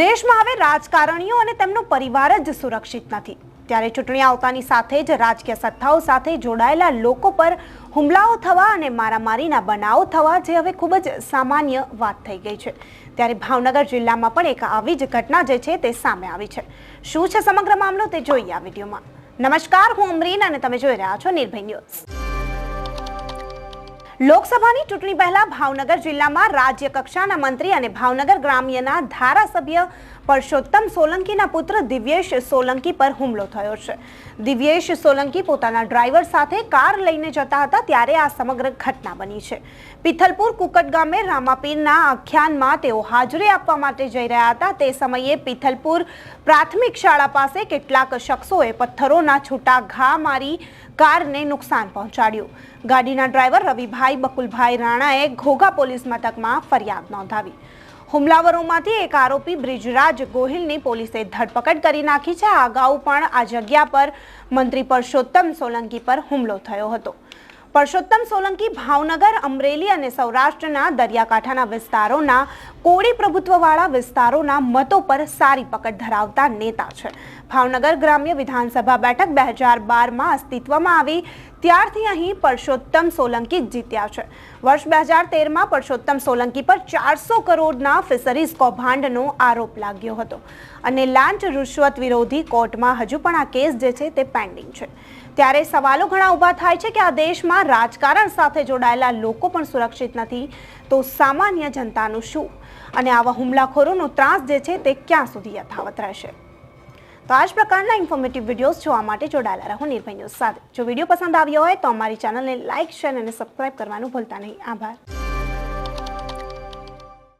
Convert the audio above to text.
દેશમાં હવે રાજકારણીઓ અને તેમનો પરિવાર જ સુરક્ષિત નથી. ત્યારે ચૂંટણી આવતાની સાથે જ રાજકીય સત્તાઓ સાથે જોડાયેલા લોકો પર હુમલાઓ થવા અને મારામારીના બનાવો થવા જે હવે ખૂબ જ સામાન્ય વાત થઈ ગઈ છે. ત્યારે ભાવનગર જિલ્લામાં પણ એક આવી જ ઘટના જે છે તે સામે આવી છે. શું છે સમગ્ર મામલો તે જોઈએ આ વિડીયોમાં. નમસ્કાર, હું અમરીન અને તમે જોઈ રહ્યા છો નિર્ભય ન્યૂઝ. લોકસભાની ચૂંટણી પહેલા ભાવનગર જિલ્લામાં રાજ્ય કક્ષાના મંત્રી અને ભાવનગર ગ્રામ્યના ધારાસભ્ય પરસોત્તમ સોલંકીના પુત્ર દિવ્યેશ સોલંકી પર હુમલો થયો છે. દિવ્યેશ સોલંકી પોતાના ડ્રાઈવર સાથે કાર લઈને જતા હતા ત્યારે આ સમગ્ર ઘટના બની છે. પિથલપુર કુકટ ગામે રામાપીરના આખ્યાનમાં તેઓ હાજરી આપવા માટે જઈ રહ્યા હતા. તે સમયે પિથલપુર પ્રાથમિક શાળા પાસે કેટલાક શખ્સોએ પથ્થરોના છૂટા ઘા મારી કારને નુકસાન પહોંચાડ્યું. ગાડીના ડ્રાઈવર રવિભાઈ બકુલભાઈ રાણાએ ઘોઘા પોલીસ મથકમાં ફરિયાદ નોંધાવી. હુમલાવરોમાંથી એક આરોપી બ્રિજરાજ ગોહિલની પોલીસે ધરપકડ કરી નાખી છે. આ અગાઉ પણ આ જગ્યા પર મંત્રી પરસોત્તમ સોલંકી પર હુમલો થયો હતો. પરસોત્તમ સોલંકી ભાવનગર, અમરેલી અને સૌરાષ્ટ્રના દરિયાકાંઠાના વિસ્તારોના, કોળી પ્રભુત્વવાળા વિસ્તારોના મતો પર સારી પકડ ધરાવતા નેતા છે. ભાવનગર ગ્રામ્ય વિધાનસભા બેઠક બે હજાર બારમાં અસ્તિત્વમાં આવી ત્યારથી અહીં પરસોત્તમ સોલંકી જીત્યા છે. વર્ષ બે હજાર તેરમાં પરસોત્તમ સોલંકી પર ચારસો કરોડના ફિશરીઝ કૌભાંડનો આરોપ લાગ્યો હતો અને લાંચ રૂશ્વત વિરોધી કોર્ટમાં હજુ પણ આ કેસ જે છે તે પેન્ડિંગ છે. ત્યારે સવાલો ઘણા ઊભા થાય છે કે આ દેશમાં રાજકારણ સાથે જોડાયેલા લોકો પણ સુરક્ષિત નથી તો સામાન્ય જનતાનું શું? અને આવા હુમલાખોરોનો ત્રાસ જે છે તે ક્યાં સુધી યથાવત રહેશે? તો આ જ પ્રકારના ઇન્ફોર્મેટિવ વિડીયોઝ જોવા માટે જોડાયેલા રહો નિર્ભય ન્યૂઝ સાથે. જો વીડિયો પસંદ આવ્યો હોય તો અમારી ચેનલને લાઇક શેર અને સબસ્ક્રાઇબ કરવાનું ભૂલતા નહીં. આભાર.